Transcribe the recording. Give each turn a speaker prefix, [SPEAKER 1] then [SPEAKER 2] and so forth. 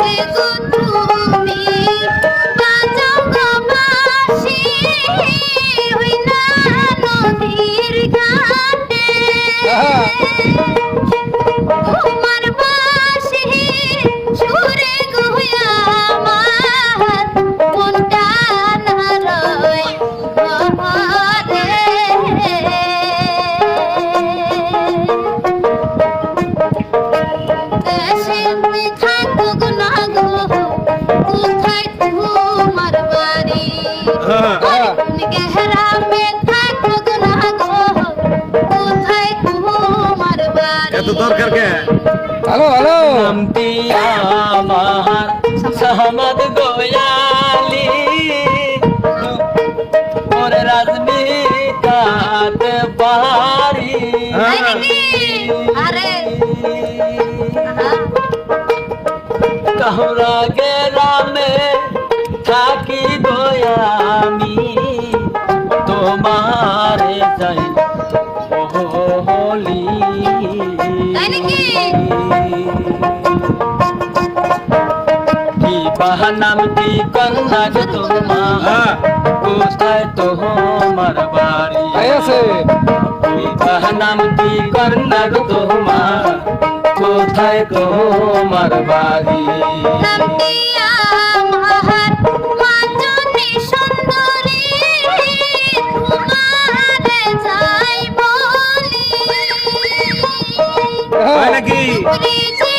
[SPEAKER 1] থাকে গো
[SPEAKER 2] এত দরকার কে?
[SPEAKER 3] হ্যালো হ্যালো
[SPEAKER 4] নামটি আমার সহমদ গোয়ালি ওর রাজমি কাত পারি
[SPEAKER 1] আরে।
[SPEAKER 4] কাহুরা গেরামে হোলি কি বাহানাম কি কন্যা গো তোমার? কোথায় তোমার বাড়ি?
[SPEAKER 3] আছে।
[SPEAKER 4] কি বাহানাম কি কন্যা গো তোমার? কোথায় তোমার বাড়ি?
[SPEAKER 1] Olha aqui.